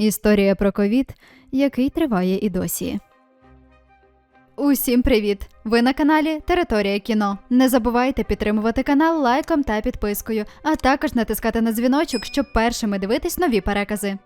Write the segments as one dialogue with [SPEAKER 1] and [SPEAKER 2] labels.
[SPEAKER 1] Історія про ковід, який триває і досі. Усім привіт! Ви на каналі Територія кіно. Не забувайте підтримувати канал лайком та підпискою, а також натискати на дзвіночок, щоб першими дивитись нові перекази.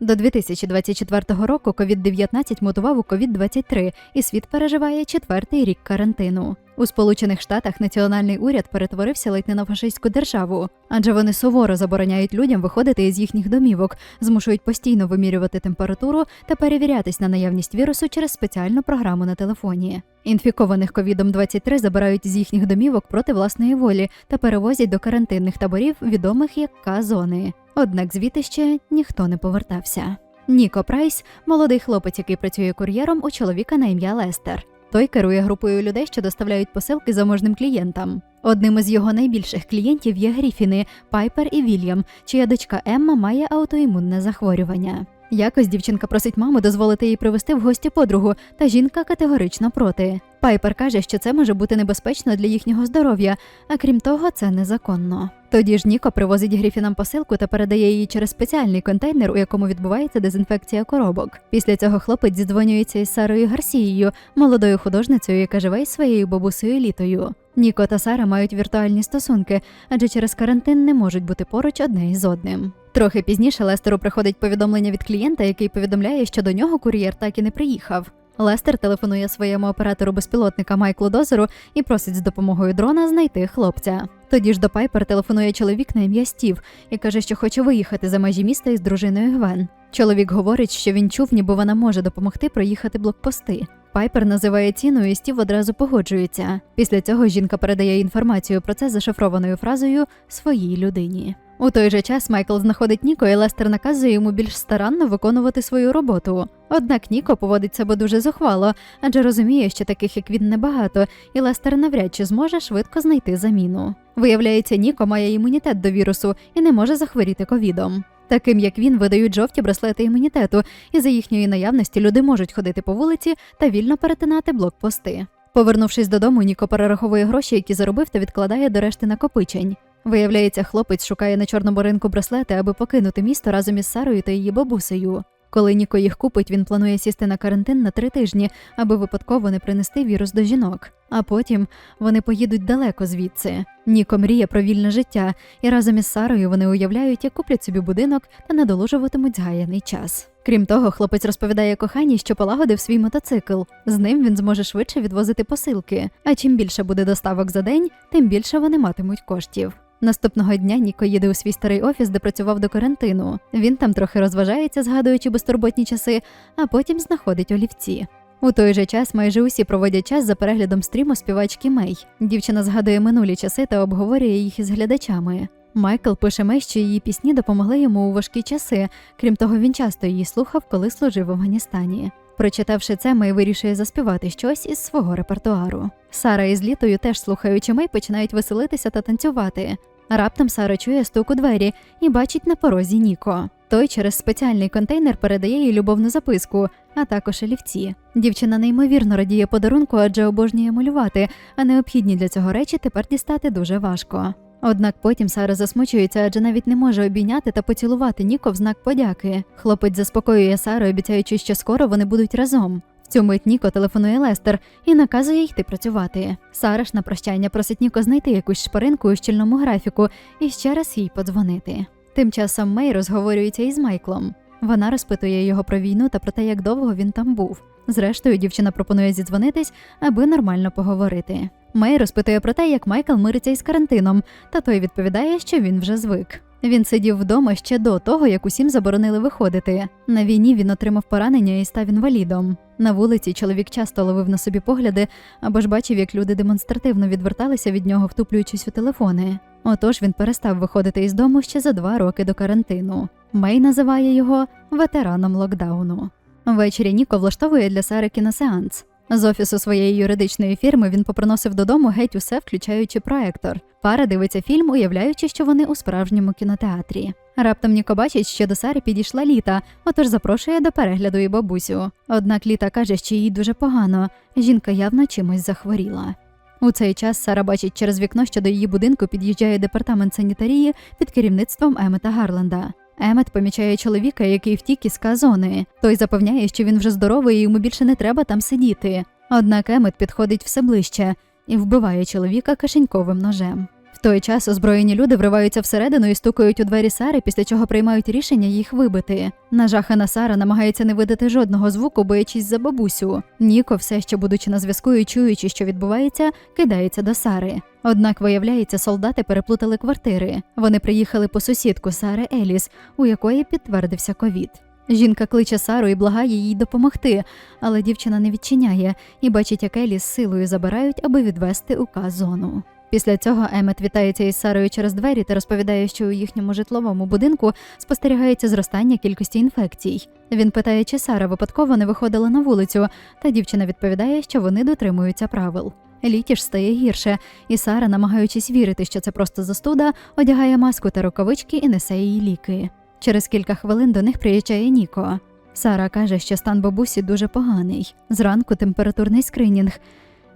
[SPEAKER 1] До 2024 року COVID-19 мутував у COVID-23, і світ переживає четвертий рік карантину. У Сполучених Штатах національний уряд перетворився ледь не на фашистську державу, адже вони суворо забороняють людям виходити із їхніх домівок, змушують постійно вимірювати температуру та перевірятись на наявність вірусу через спеціальну програму на телефоні. Інфікованих ковідом 23 забирають з їхніх домівок проти власної волі та перевозять до карантинних таборів, відомих як К-зони. Однак звідти ще ніхто не повертався. Ніко Прайс молодий хлопець, який працює кур'єром у чоловіка на ім'я Лестер. Той керує групою людей, що доставляють посилки заможним клієнтам. Одним із його найбільших клієнтів є Гріфіни, Пайпер і Вільям, чия дочка Емма має аутоімунне захворювання. Якось дівчинка просить маму дозволити їй привезти в гості подругу, та жінка категорично проти. Пайпер каже, що це може бути небезпечно для їхнього здоров'я, а крім того, це незаконно. Тоді ж Ніко привозить Гріфінам посилку та передає її через спеціальний контейнер, у якому відбувається дезінфекція коробок. Після цього хлопець зідзвонюється із Сарою Гарсією, молодою художницею, яка живе із своєю бабусею літою. Ніко та Сара мають віртуальні стосунки, адже через карантин не можуть бути поруч одне із одним. Трохи пізніше Лестеру приходить повідомлення від клієнта, який повідомляє, що до нього кур'єр так і не приїхав. Лестер телефонує своєму оператору безпілотника Майклу Дозеру і просить з допомогою дрона знайти хлопця. Тоді ж до Пайпер телефонує чоловік на ім'я Стів і каже, що хоче виїхати за межі міста із дружиною Гвен. Чоловік говорить, що він чув, ніби вона може допомогти проїхати блокпости. Пайпер називає ціну, і Стів одразу погоджується. Після цього жінка передає інформацію про це зашифрованою фразою своїй людині. У той же час Майкл знаходить Ніко, і Лестер наказує йому більш старанно виконувати свою роботу. Однак Ніко поводить себе дуже зухвало, адже розуміє, що таких як він небагато, і Лестер навряд чи зможе швидко знайти заміну. Виявляється, Ніко має імунітет до вірусу і не може захворіти ковідом. Таким як він видають жовті браслети імунітету, і за їхньої наявності люди можуть ходити по вулиці та вільно перетинати блокпости. Повернувшись додому, Ніко перераховує гроші, які заробив, та відкладає до решти накопичень. Виявляється, хлопець шукає на чорному ринку браслети, аби покинути місто разом із Сарою та її бабусею. Коли Ніко їх купить, він планує сісти на карантин на три тижні, аби випадково не принести вірус до жінок. А потім вони поїдуть далеко звідси. Ніко мріє про вільне життя, і разом із Сарою вони уявляють, як куплять собі будинок та надолужуватимуть згаяний час. Крім того, хлопець розповідає коханій, що полагодив свій мотоцикл. З ним він зможе швидше відвозити посилки. А чим більше буде доставок за день, тим більше вони матимуть коштів. Наступного дня Ніко їде у свій старий офіс, де працював до карантину. Він там трохи розважається, згадуючи безтурботні часи, а потім знаходить олівці. У той же час майже усі проводять час за переглядом стріму співачки Мей. Дівчина згадує минулі часи та обговорює їх із глядачами. Майкл пише Мей, що її пісні допомогли йому у важкі часи. Крім того, він часто її слухав, коли служив в Афганістані. Прочитавши це, Мей вирішує заспівати щось із свого репертуару. Сара із літою, теж слухаючи Мей, починають веселитися та танцювати. Раптом Сара чує стук у двері і бачить на порозі Ніко. Той через спеціальний контейнер передає їй любовну записку, а також олівці. Дівчина неймовірно радіє подарунку, адже обожнює малювати, а необхідні для цього речі тепер дістати дуже важко. Однак потім Сара засмучується, адже навіть не може обійняти та поцілувати Ніко в знак подяки. Хлопець заспокоює Сару, обіцяючи, що скоро вони будуть разом. В цю мить Ніко телефонує Лестер і наказує йти працювати. Сара ж на прощання просить Ніко знайти якусь шпаринку у щільному графіку і ще раз їй подзвонити. Тим часом Мей розговорюється із Майклом. Вона розпитує його про війну та про те, як довго він там був. Зрештою, дівчина пропонує зідзвонитись, аби нормально поговорити. Мей розпитує про те, як Майкл мириться із карантином, та той відповідає, що він вже звик. Він сидів вдома ще до того, як усім заборонили виходити. На війні він отримав поранення і став інвалідом. На вулиці чоловік часто ловив на собі погляди або ж бачив, як люди демонстративно відверталися від нього, втуплюючись у телефони. Отож він перестав виходити із дому ще за два роки до карантину. Мей називає його ветераном локдауну. Ввечері Ніко влаштовує для Сари кіносеанс. З офісу своєї юридичної фірми він попроносив додому геть усе, включаючи проектор. Пара дивиться фільм, уявляючи, що вони у справжньому кінотеатрі. Раптом Ніко бачить, що до Сари підійшла літа, отож запрошує до перегляду і бабусю. Однак літа каже, що їй дуже погано. Жінка явно чимось захворіла. У цей час Сара бачить через вікно, що до її будинку під'їжджає департамент санітарії під керівництвом Емета Гарленда. Емет помічає чоловіка, який втік із казони. Той запевняє, що він вже здоровий і йому більше не треба там сидіти. Однак Емет підходить все ближче і вбиває чоловіка кишеньковим ножем. Той час озброєні люди вриваються всередину і стукають у двері Сари, після чого приймають рішення їх вибити. Нажахана Сара намагається не видати жодного звуку, боячись за бабусю. Ніко, все ще будучи на зв'язку і чуючи, що відбувається, кидається до Сари. Однак, виявляється, солдати переплутали квартири. Вони приїхали по сусідку Сари Еліс, у якої підтвердився ковід. Жінка кличе Сару і благає їй допомогти, але дівчина не відчиняє і бачить, як Еліс силою забирають, аби відвести у К-зону. Після цього Емет вітається із Сарою через двері та розповідає, що у їхньому житловому будинку спостерігається зростання кількості інфекцій. Він питає, чи Сара випадково не виходила на вулицю, та дівчина відповідає, що вони дотримуються правил. Літі ж стає гірше, і Сара, намагаючись вірити, що це просто застуда, одягає маску та рукавички і несе їй ліки. Через кілька хвилин до них приїжджає Ніко. Сара каже, що стан бабусі дуже поганий. Зранку температурний скринінг,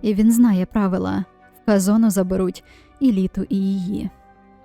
[SPEAKER 1] і він знає правила. Казону заберуть і літу, і її.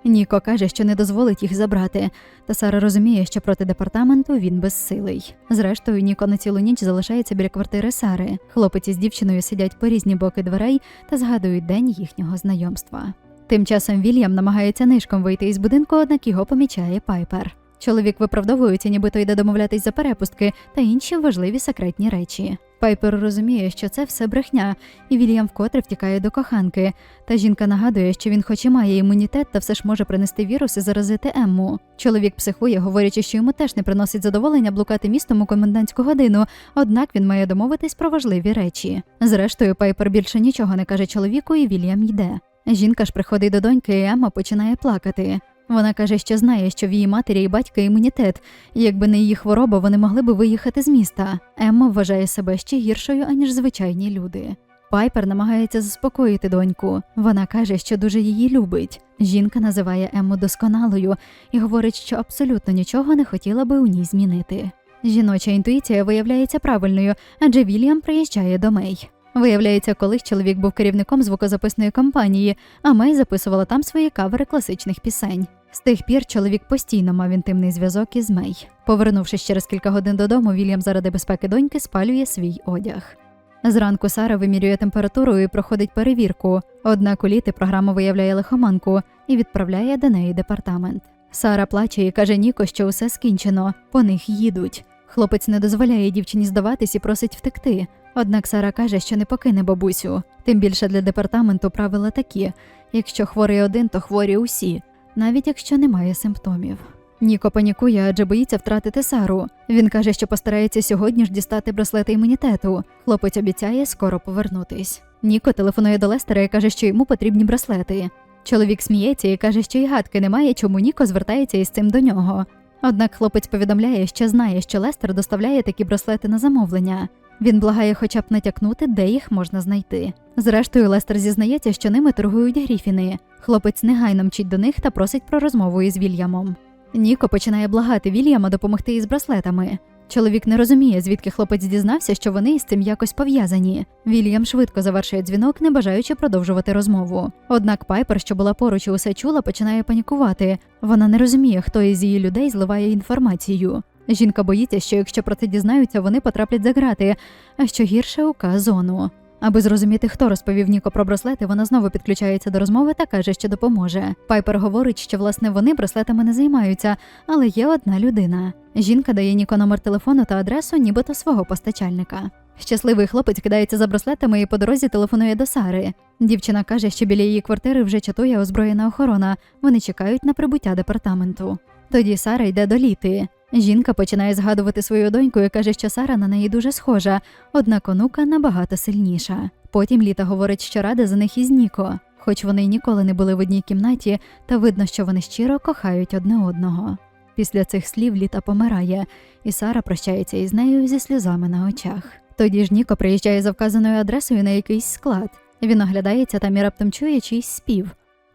[SPEAKER 1] Ніко каже, що не дозволить їх забрати, та Сара розуміє, що проти департаменту він безсилий. Зрештою, Ніко на цілу ніч залишається біля квартири Сари. Хлопець із дівчиною сидять по різні боки дверей та згадують день їхнього знайомства. Тим часом Вільям намагається нишком вийти із будинку, однак його помічає Пайпер. Чоловік виправдовується, нібито йде домовлятись за перепустки та інші важливі секретні речі. Пайпер розуміє, що це все брехня, і Вільям вкотре втікає до коханки. Та жінка нагадує, що він хоч і має імунітет, та все ж може принести вірус і заразити Емму. Чоловік психує, говорячи, що йому теж не приносить задоволення блукати містом у комендантську годину, однак він має домовитись про важливі речі. Зрештою, Пайпер більше нічого не каже чоловіку, і Вільям йде. Жінка ж приходить до доньки, і Емма починає плакати. Вона каже, що знає, що в її матері і батька імунітет, і якби не її хвороба, вони могли би виїхати з міста. Емма вважає себе ще гіршою, аніж звичайні люди. Пайпер намагається заспокоїти доньку. Вона каже, що дуже її любить. Жінка називає Емму досконалою і говорить, що абсолютно нічого не хотіла би у ній змінити. Жіноча інтуїція виявляється правильною, адже Вільям приїжджає до Мей. Виявляється, колись чоловік був керівником звукозаписної компанії, а Мей записувала там свої кавери класичних пісень. З тих пір чоловік постійно мав інтимний зв'язок із Мей. Повернувшись через кілька годин додому, Вільям заради безпеки доньки спалює свій одяг. Зранку Сара вимірює температуру і проходить перевірку. Однак у літи програма виявляє лихоманку і відправляє до неї департамент. Сара плаче і каже Ніко, що усе скінчено, по них їдуть. Хлопець не дозволяє дівчині здаватись і просить втекти. Однак Сара каже, що не покине бабусю. Тим більше для департаменту правила такі: якщо хворий один, то хворі усі, навіть якщо немає симптомів. Ніко панікує, адже боїться втратити Сару. Він каже, що постарається сьогодні ж дістати браслети імунітету. Хлопець обіцяє скоро повернутись. Ніко телефонує до Лестера і каже, що йому потрібні браслети. Чоловік сміється і каже, що й гадки немає, чому Ніко звертається із цим до нього. Однак хлопець повідомляє, що знає, що Лестер доставляє такі браслети на замовлення. Він благає хоча б натякнути, де їх можна знайти. Зрештою, Лестер зізнається, що ними торгують гріфіни. Хлопець негайно мчить до них та просить про розмову із Вільямом. Ніко починає благати Вільяма допомогти із браслетами. Чоловік не розуміє, звідки хлопець дізнався, що вони із цим якось пов'язані. Вільям швидко завершує дзвінок, не бажаючи продовжувати розмову. Однак Пайпер, що була поруч і усе чула, починає панікувати. Вона не розуміє, хто із її людей зливає інформацію. Жінка боїться, що якщо про це дізнаються, вони потраплять за грати, а що гірше у К-зону. Аби зрозуміти, хто розповів Ніко про браслети, вона знову підключається до розмови та каже, що допоможе. Пайпер говорить, що власне вони браслетами не займаються, але є одна людина. Жінка дає Ніко номер телефону та адресу, нібито свого постачальника. Щасливий хлопець кидається за браслетами і по дорозі телефонує до Сари. Дівчина каже, що біля її квартири вже чатує озброєна охорона. Вони чекають на прибуття департаменту. Тоді Сара йде до літи. Жінка починає згадувати свою доньку і каже, що Сара на неї дуже схожа, однак онука набагато сильніша. Потім Літа говорить, що рада за них із Ніко, хоч вони й ніколи не були в одній кімнаті, та видно, що вони щиро кохають одне одного. Після цих слів Літа помирає, і Сара прощається із нею зі сльозами на очах. Тоді ж Ніко приїжджає за вказаною адресою на якийсь склад. Він оглядається там і раптом чує чийсь спів.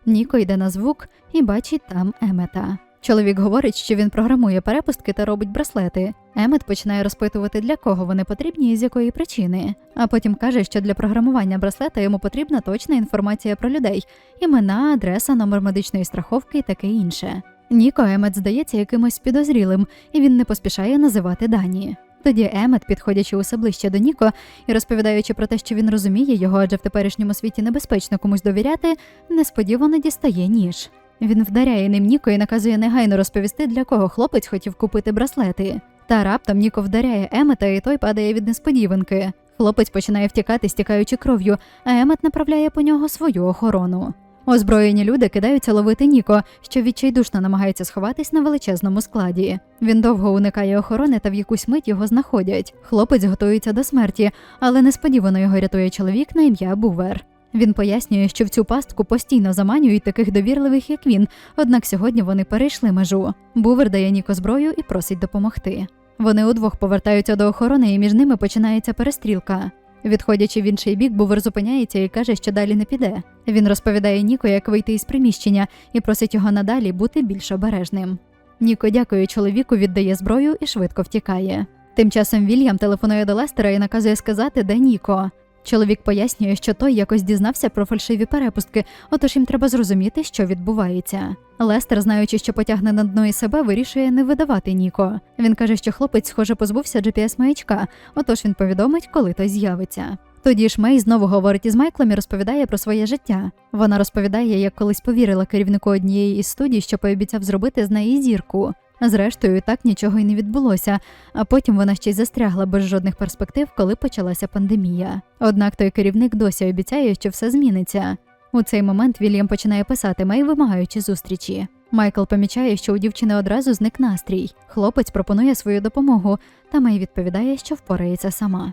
[SPEAKER 1] Ніко йде на звук і бачить там Емета. Чоловік говорить, що він програмує перепустки та робить браслети. Емет починає розпитувати, для кого вони потрібні і з якої причини. А потім каже, що для програмування браслета йому потрібна точна інформація про людей: імена, адреса, номер медичної страховки і таке інше. Ніко Емет здається якимось підозрілим, і він не поспішає називати дані. Тоді Емет, підходячи усе ближче до Ніко і розповідаючи про те, що він розуміє його, адже в теперішньому світі небезпечно комусь довіряти, несподівано дістає ніж. Він вдаряє ним Ніко і наказує негайно розповісти, для кого хлопець хотів купити браслети. Та раптом Ніко вдаряє Емета, і той падає від несподіванки. Хлопець починає втікати, стікаючи кров'ю, а Емет направляє по нього свою охорону. Озброєні люди кидаються ловити Ніко, що відчайдушно намагається сховатись на величезному складі. Він довго уникає охорони та в якусь мить його знаходять. Хлопець готується до смерті, але несподівано його рятує чоловік на ім'я Бувер. Він пояснює, що в цю пастку постійно заманюють таких довірливих, як він, однак сьогодні вони перейшли межу. Бувер дає Ніко зброю і просить допомогти. Вони удвох повертаються до охорони, і між ними починається перестрілка. Відходячи в інший бік, Бувер зупиняється і каже, що далі не піде. Він розповідає Ніко, як вийти із приміщення, і просить його надалі бути більш обережним. Ніко дякує чоловіку, віддає зброю і швидко втікає. Тим часом Вільям телефонує до Лестера і наказує сказати, де Ніко. Чоловік пояснює, що той якось дізнався про фальшиві перепустки, отож їм треба зрозуміти, що відбувається. Лестер, знаючи, що потягне на дно і себе, вирішує не видавати Ніко. Він каже, що хлопець, схоже, позбувся GPS-маячка, отож він повідомить, коли той з'явиться. Тоді ж Мей знову говорить із Майклом і розповідає про своє життя. Вона розповідає, як колись повірила керівнику однієї із студій, що пообіцяв зробити з неї зірку. Зрештою, так нічого й не відбулося, а потім вона ще й застрягла без жодних перспектив, коли почалася пандемія. Однак той керівник досі обіцяє, що все зміниться. У цей момент Вільям починає писати Мей, вимагаючи зустрічі. Майкл помічає, що у дівчини одразу зник настрій. Хлопець пропонує свою допомогу, та Мей відповідає, що впорається сама.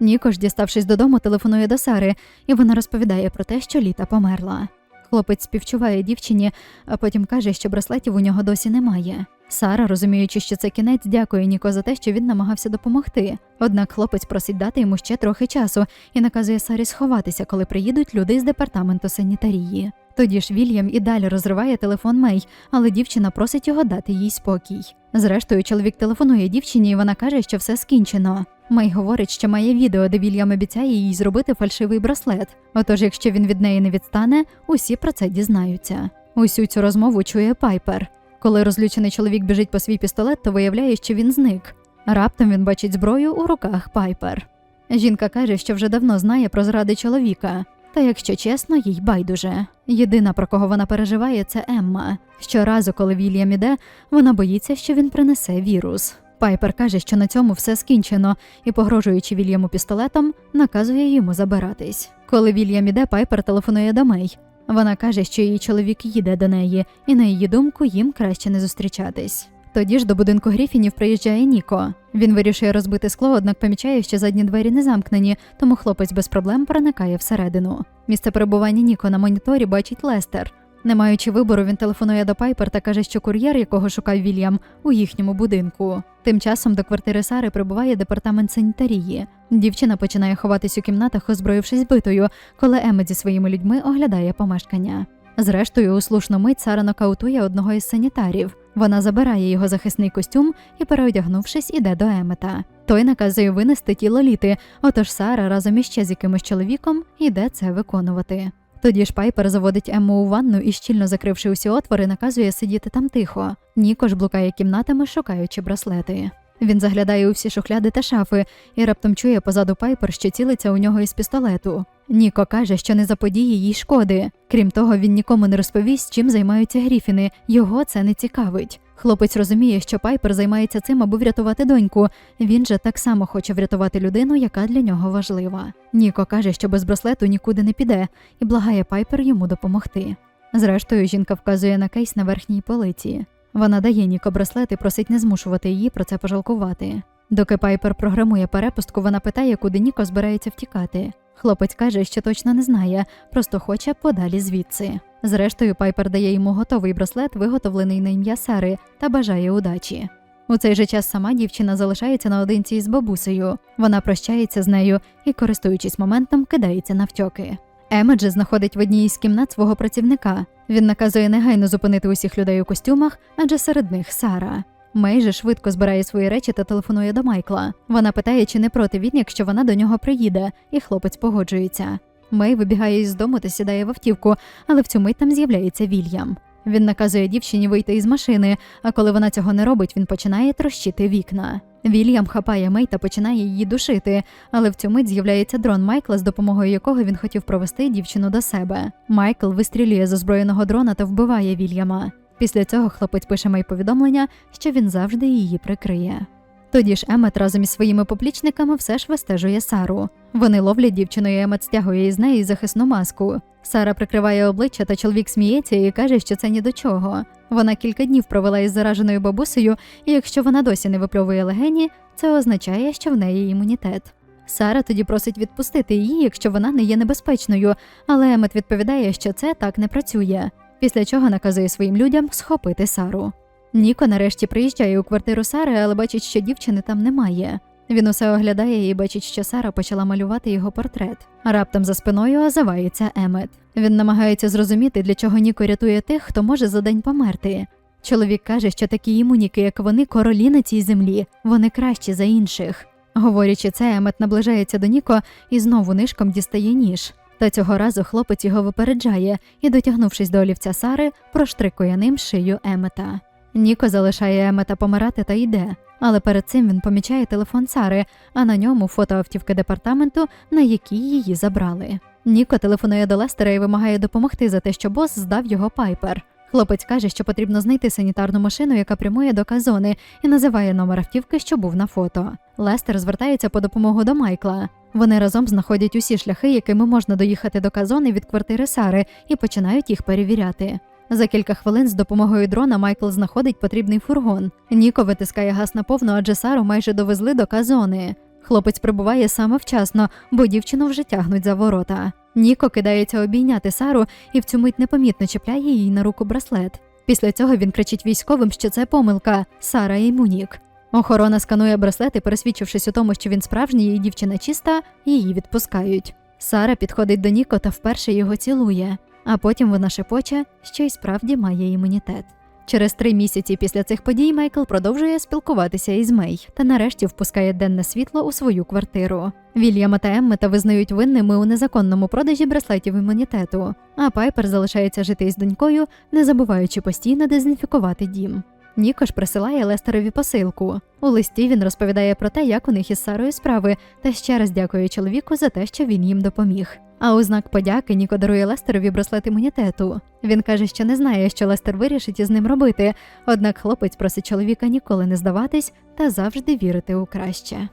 [SPEAKER 1] Ніко ж, діставшись додому, телефонує до Сари, і вона розповідає про те, що літа померла. Хлопець співчуває дівчині, а потім каже, що браслетів у нього досі немає. Сара, розуміючи, що це кінець, дякує Ніко за те, що він намагався допомогти. Однак хлопець просить дати йому ще трохи часу і наказує Сарі сховатися, коли приїдуть люди з департаменту санітарії. Тоді ж Вільям і далі розриває телефон Мей, але дівчина просить його дати їй спокій. Зрештою, чоловік телефонує дівчині, і вона каже, що все скінчено. Мей говорить, що має відео, де Вільям обіцяє їй зробити фальшивий браслет. Отож, якщо він від неї не відстане, усі про це дізнаються. Усю цю розмову чує Пайпер. Коли розлючений чоловік біжить по свій пістолет, то виявляє, що він зник. Раптом він бачить зброю у руках Пайпер. Жінка каже, що вже давно знає про зради чоловіка. Та якщо чесно, їй байдуже. Єдина, про кого вона переживає, це Емма. Щоразу, коли Вільям іде, вона боїться, що він принесе вірус. Пайпер каже, що на цьому все скінчено, і, погрожуючи Вільяму пістолетом, наказує йому забиратись. Коли Вільям іде, Пайпер телефонує до Мей. Вона каже, що її чоловік їде до неї, і на її думку їм краще не зустрічатись. Тоді ж до будинку Гріфінів приїжджає Ніко. Він вирішує розбити скло, однак помічає, що задні двері не замкнені, тому хлопець без проблем проникає всередину. Місце перебування Ніко на моніторі бачить Лестер. Не маючи вибору, він телефонує до Пайпер та каже, що кур'єр, якого шукав Вільям, у їхньому будинку. Тим часом до квартири Сари прибуває департамент санітарії. Дівчина починає ховатись у кімнатах, озброївшись битою, коли Емет зі своїми людьми оглядає помешкання. Зрештою, у слушну мить Сара нокаутує одного із санітарів. Вона забирає його захисний костюм і, переодягнувшись, іде до Емета. Той наказує винести тіло літи, отож Сара разом іще з якимось чоловіком іде це виконувати. Тоді ж Пайпер заводить Емму у ванну і, щільно закривши усі отвори, наказує сидіти там тихо. Ніко ж блукає кімнатами, шукаючи браслети. Він заглядає у всі шухляди та шафи і раптом чує позаду Пайпер, що цілиться у нього із пістолету. Ніко каже, що не заподіє їй шкоди. Крім того, він нікому не розповість, чим займаються Гріфіни. Його це не цікавить. Хлопець розуміє, що Пайпер займається цим, аби врятувати доньку. Він же так само хоче врятувати людину, яка для нього важлива. Ніко каже, що без браслету нікуди не піде, і благає Пайпер йому допомогти. Зрештою, жінка вказує на кейс на верхній полиці. Вона дає Ніко браслет і просить не змушувати її про це пожалкувати. Доки Пайпер програмує перепустку, вона питає, куди Ніко збирається втікати. Хлопець каже, що точно не знає, просто хоче подалі звідси. Зрештою, Пайпер дає йому готовий браслет, виготовлений на ім'я Сари, та бажає удачі. У цей же час сама дівчина залишається наодинці із бабусею. Вона прощається з нею і, користуючись моментом, кидається навтьоки. Емет же знаходить в одній із кімнат свого працівника. Він наказує негайно зупинити усіх людей у костюмах, адже серед них Сара. Мей же швидко збирає свої речі та телефонує до Майкла. Вона питає, чи не проти він, якщо вона до нього приїде, і хлопець погоджується. Мей вибігає із дому та сідає в автівку, але в цю мить там з'являється Вільям. Він наказує дівчині вийти із машини, а коли вона цього не робить, він починає трощити вікна. Вільям хапає Мей та починає її душити, але в цю мить з'являється дрон Майкла, з допомогою якого він хотів провести дівчину до себе. Майкл вистрілює з озброєного дрона та вбиває Вільяма. Після цього хлопець пише Мей повідомлення, що він завжди її прикриє. Тоді ж Емет разом із своїми поплічниками все ж вистежує Сару. Вони ловлять дівчину, і Емет стягує із неї захисну маску. Сара прикриває обличчя, та чоловік сміється і каже, що це ні до чого. Вона кілька днів провела із зараженою бабусею, і якщо вона досі не випльовує легені, це означає, що в неї імунітет. Сара тоді просить відпустити її, якщо вона не є небезпечною, але Емет відповідає, що це так не працює. Після чого наказує своїм людям схопити Сару. Ніко нарешті приїжджає у квартиру Сари, але бачить, що дівчини там немає. Він усе оглядає і бачить, що Сара почала малювати його портрет. Раптом за спиною озивається Емет. Він намагається зрозуміти, для чого Ніко рятує тих, хто може за день померти. Чоловік каже, що такі імуніки, як вони, королі на цій землі, вони кращі за інших. Говорячи це, Емет наближається до Ніко і знову нишком дістає ніж. Та цього разу хлопець його випереджає і, дотягнувшись до олівця Сари, проштрикує ним шию Емета. Ніко залишає Емета помирати та йде, але перед цим він помічає телефон Сари, а на ньому фото автівки департаменту, на якій її забрали. Ніко телефонує до Лестера і вимагає допомогти за те, що бос здав його пайпер. Хлопець каже, що потрібно знайти санітарну машину, яка прямує до казони, і називає номер автівки, що був на фото. Лестер звертається по допомогу до Майкла. Вони разом знаходять усі шляхи, якими можна доїхати до казони від квартири Сари, і починають їх перевіряти. За кілька хвилин з допомогою дрона Майкл знаходить потрібний фургон. Ніко витискає газ наповну, адже Сару майже довезли до казони. Хлопець прибуває саме вчасно, бо дівчину вже тягнуть за ворота. Ніко кидається обійняти Сару і в цю мить непомітно чіпляє їй на руку браслет. Після цього він кричить військовим, що це помилка Сара імунік. Охорона сканує браслет і, пересвідчившись у тому, що він справжній і дівчина чиста, її відпускають. Сара підходить до Ніко та вперше його цілує, а потім вона шепоче, що й справді має імунітет. Через три місяці після цих подій Майкл продовжує спілкуватися із Мей та нарешті впускає денне світло у свою квартиру. Вільяма та Еммета визнають винними у незаконному продажі браслетів імунітету, а Пайпер залишається жити із донькою, не забуваючи постійно дезінфікувати дім. Нікош присилає Лестерові посилку. У листі він розповідає про те, як у них із Сарою справи, та ще раз дякує чоловіку за те, що він їм допоміг. А у знак подяки Ніко дарує Лестерові браслет імунітету. Він каже, що не знає, що Лестер вирішить із ним робити, однак хлопець просить чоловіка ніколи не здаватись та завжди вірити у краще.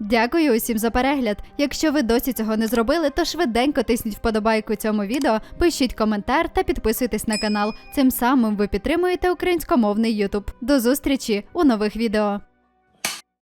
[SPEAKER 1] Дякую усім за перегляд. Якщо ви досі цього не зробили, то швиденько тисніть вподобайку цьому відео, пишіть коментар та підписуйтесь на канал. Цим самим ви підтримуєте українськомовний Ютуб. До зустрічі у нових відео.